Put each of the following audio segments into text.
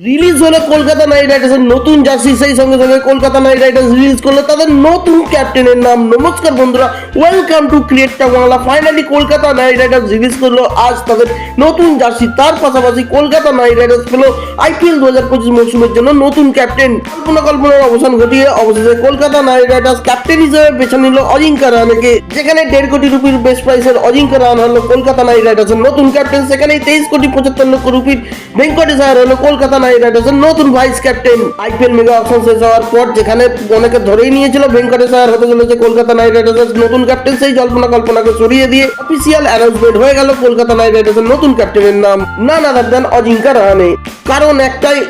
Release হলো Kolkata night রাইডার্সের নতুন জার্সি, সেই সঙ্গে সঙ্গে কলকাতা নাইট রাইডার্স রিলিজ করল তাদের নতুন ক্যাপ্টেনের নাম। নমস্কার বন্ধুরা welcome to ক্রিয়েটটা Bangla finally Kolkata Knight Riders release করল, আজ তাদের নতুন জার্সি। তার পাশাপাশি কলকাতা নাইট রাইডার্স পেল আইপিএল দু হাজার পঁচিশ মৌসুমের জন্য নতুন ক্যাপ্টেন কল্পনা কল্পনার অবসান ঘটিয়ে অবশেষে কলকাতা নাইট রাইডার্স ক্যাপ্টেন হিসেবে বেছে নিল অজিঙ্কা রানাকে যেখানে দেড় কোটি রুপির বেস্ট প্রাইসের অজিঙ্কা রান হলো কলকাতা নাইট রাইডার্সের নতুন ক্যাপ্টেন সেখানে তেইশ কোটি পঁচাত্তর লক্ষ রুপির ভেঙ্কটেশ হলো কলকাতা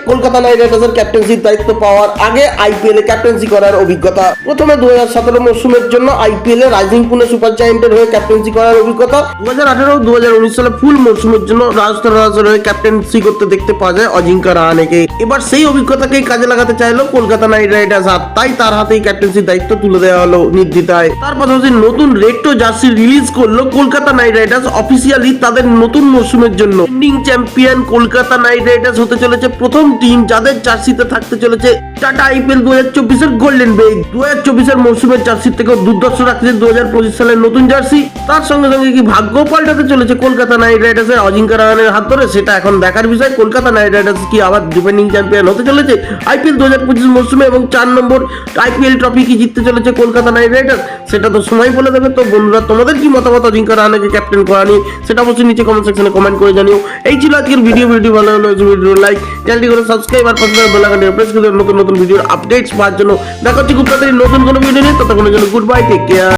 কলকাতা নাইট ক্যাপ্টেন্সির দায়িত্ব পাওয়ার আগে আইপিএল ক্যাপ্টেন্সি করার অভিজ্ঞতা। প্রথমে দু হাজার সতেরো মৌসুমের জন্য আইপিএল এ রাইজিং পুনে সুপার জায়েন্টের হয়ে ক্যাপ্টেন্সি করার অভিজ্ঞতা। দু হাজার আঠারো দু হাজার উনিশ সালে ফুল মৌসুমের জন্য রাজস্থান রয়্যালসের হয়ে ক্যাপ্টেন্সি করতে দেখতে পাওয়া যায় অজিঙ্কা রাহানেকে এবার সেই অভিজ্ঞতাকেই কাজে লাগাতে চাইলো কলকাতা নাইট রাইডার্স, আর তাই তার হাতেই ক্যাপ্টেন্সির দায়িত্ব তুলে দেওয়া হলো নির্দ্বিধায়। তার পাশাপাশি নতুন রেট্রো জার্সি রিলিজ করল কলকাতা নাইট রাইডার্স অফিসিয়ালি তাদের নতুন মৌসুমের জন্য। চ্যাম্পিয়ন কলকাতা নাইট রাইডার্স হতে চলেছে প্রথম টিম, যাদের জার্সিতে থাকতে চলেছে টাটা আইপিএল দু হাজার চব্বিশের গোল্ডেন বেগ দু হাজার চব্বিশের মৌসুমের জার্সির থেকেও দুর্দর্শ রাখছে দু হাজার পঁচিশ সালের নতুন জার্সি। তার সঙ্গে সঙ্গে কি ভাগ্য পাল্টাতে চলেছে কলকাতা নাইট রাইডার্সের অজিঙ্কা রাহানের হাত ধরে? সেটা এখন দেখার বিষয়। কলকাতা নাইট রাইডার্স কি আবার ডিফেন্ডিং চ্যাম্পিয়ন হতে চলেছে? আইপিএল দু হাজার পঁচিশ মৌসুমে এবং চার নম্বর আইপিএল ট্রফি কি জিততে চলেছে কলকাতা নাইট রাইডার্স? সেটা তো সময় বলে দেবে। তো বন্ধুরা, তোমাদের কি মতামত? অজিঙ্কা রাহানেকে ক্যাপ্টেন করা নিয়ে সেটা অবশ্যই নিচে কমেন্ট সেকশনে কমেন্ট করে জানিও। এই ছিল আজকের ভিডিও ভিডিও ভালো হলো ভিডিও লাইক চ্যানেলটি করে সাবস্ক্রাইব আর পাশে বেল আইকনটি প্রেস করে নতুন নতুন নতুন ভিডিওর আপডেটস পাওয়ার জন্য দেখা হচ্ছে খুব তাড়াতাড়ি নতুন কোনো ভিডিও নিয়ে। ততক্ষণের জন্য গুড বাই টেক কেয়ার